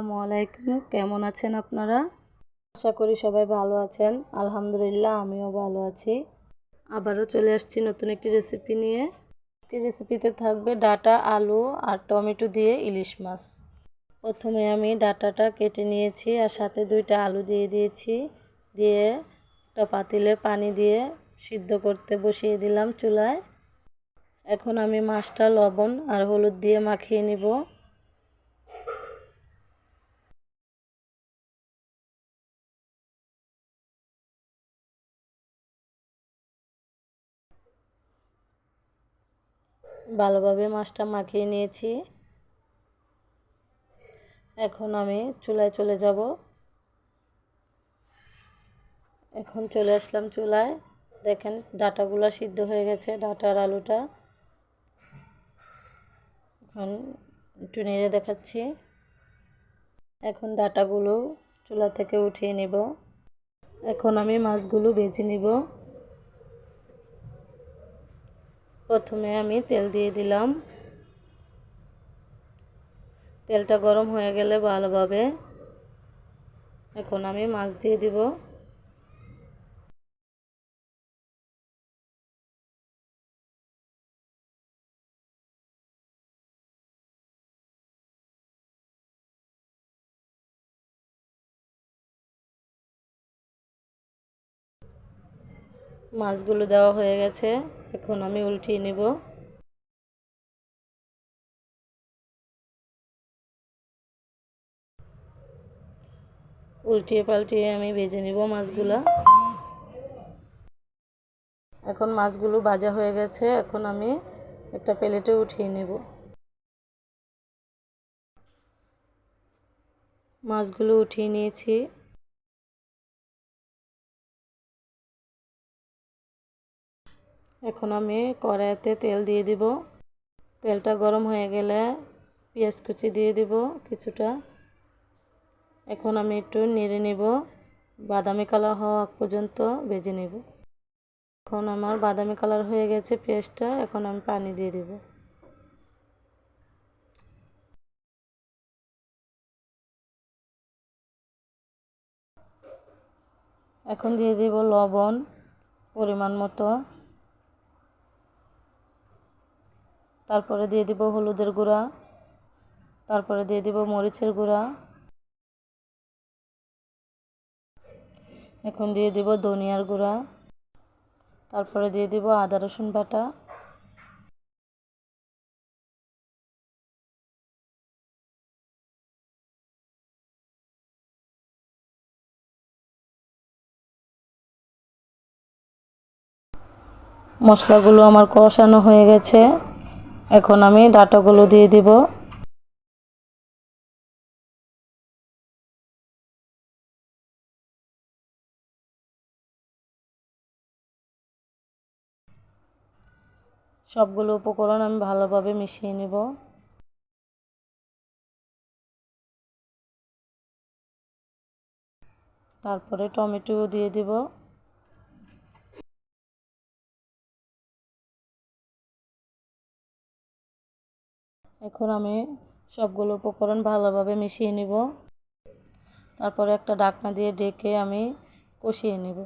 আসসালামু আলাইকুম। কেমন আছেন আপনারা? আশা করি সবাই ভালো আছেন। আলহামদুলিল্লাহ, আমিও ভালো আছি। আবারও চলে আসছি নতুন একটি রেসিপি নিয়ে। আজকে রেসিপিতে থাকবে ডাটা, আলু আর টমেটো দিয়ে ইলিশ মাছ। প্রথমে আমি ডাটাটা কেটে নিয়েছি আর সাথে দুইটা আলু দিয়ে দিয়েছি। দিয়ে একটা পাতিলে পানি দিয়ে সিদ্ধ করতে বসিয়ে দিলাম চুলায়। এখন আমি মাছটা লবণ আর হলুদ দিয়ে মাখিয়ে নিব। ভালোভাবে মাছটা মাখিয়ে নিয়েছি। এখন আমি চুলায় চলে যাব। এখন চলে আসলাম চুলায়। দেখেন ডাটাগুলো সিদ্ধ হয়ে গেছে, ডাটার আলুটা। এখন একটু নেড়ে দেখাচ্ছি। এখন ডাটাগুলো চুলা থেকে উঠিয়ে নিব। এখন আমি মাছগুলো ভেজে নিব। প্রথমে আমি তেল দিয়ে দিলাম। তেলটা গরম হয়ে গেলে ভালোভাবে এখন আমি মাছ দিয়ে দিব। মাছগুলো দেওয়া হয়ে গেছে। এখন আমি উল্টিয়ে নিব। উল্টিয়ে পাল্টিয়ে আমি ভেজে নিব মাছগুলো। এখন মাছগুলো ভাজা হয়ে গেছে। এখন আমি একটা প্লেটে উঠিয়ে নেব। মাছগুলো উঠিয়ে নিয়েছি। এখন আমি কড়াইতে তেল দিয়ে দিব। তেলটা গরম হয়ে গেলে পেঁয়াজ কুচি দিয়ে দিব কিছুটা। এখন আমি একটু নেড়ে নেব। বাদামি কালার হওয়া পর্যন্ত ভেজে নেব। এখন আমার বাদামি কালার হয়ে গেছে পেঁয়াজটা, এখন আমি পানি দিয়ে দেব। এখন দিয়ে দিব লবণ পরিমাণ মতো। তারপরে দিয়ে দিব হলুদের গুঁড়া, তারপরে দিয়ে দিব মরিচের গুঁড়া। এখন দিয়ে দিব ধনিয়ার গুঁড়া, তারপরে দিয়ে দিব আদা রসুন বাটা। মশলাগুলো আমার কষানো হয়ে গেছে। এখন আমি ডাটাগুলো দিয়ে দিব। সবগুলো উপকরণ আমি ভালোভাবে মিশিয়ে নেব। তারপরে টমেটো দিয়ে দিব। এখন আমি সবগুলো উপকরণ ভালোভাবে মিশিয়ে নিব। তারপরে একটা ডাকনা দিয়ে ডেকে আমি কষিয়ে নেব।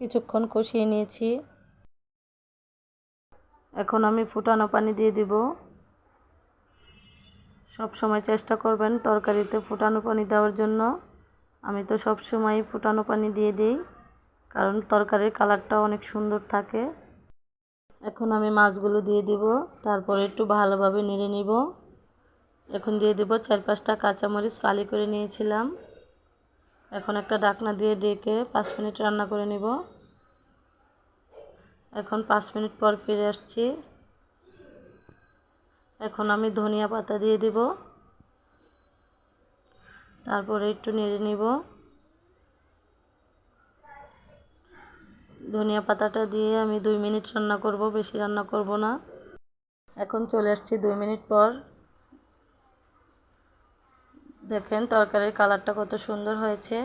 কিছুক্ষণ কষিয়ে নিয়েছি। এখন আমি ফুটানো পানি দিয়ে দিব। সব সময় চেষ্টা করবেন তরকারিতে ফুটানো পানি দেওয়ার জন্য। আমি তো সব সময় ফুটানো পানি দিয়ে দিই। কারণ তরকারির কালারটা অনেক সুন্দর থাকে। এখন আমি মাছগুলো দিয়ে দিব, তারপরে একটু ভালোভাবে নেড়ে নিব। এখন দিয়ে দেব চার পাঁচটা কাঁচামরিচ ফালি করে নিয়েছিলাম। এখন একটা ডাকনা দিয়ে ডেকে পাঁচ মিনিট রান্না করে নিব। এখন পাঁচ মিনিট পর ফিরে আসছি। এখন আমি ধনিয়া পাতা দিয়ে দিব। তারপরে একটু নেড়ে নিব। ধনিয়া পাতাটা দিয়ে আমি দুই মিনিট রান্না করব, বেশি রান্না করব না। এখন চলে আসছি দুই মিনিট পর। দেখেন তরকারির কালারটা কত সুন্দর হয়েছে।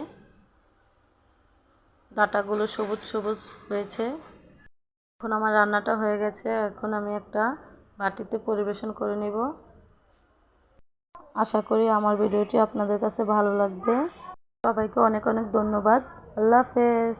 ডাটাগুলো সবুজ সবুজ হয়েছে। এখন আমার রান্নাটা হয়ে গেছে, এখন আমি একটা বাটিতে পরিবেশন করে নিব। আশা করি আমার ভিডিওটি আপনাদের কাছে ভালো লাগবে। সবাইকে অনেক অনেক ধন্যবাদ। আল্লাহ হাফেজ।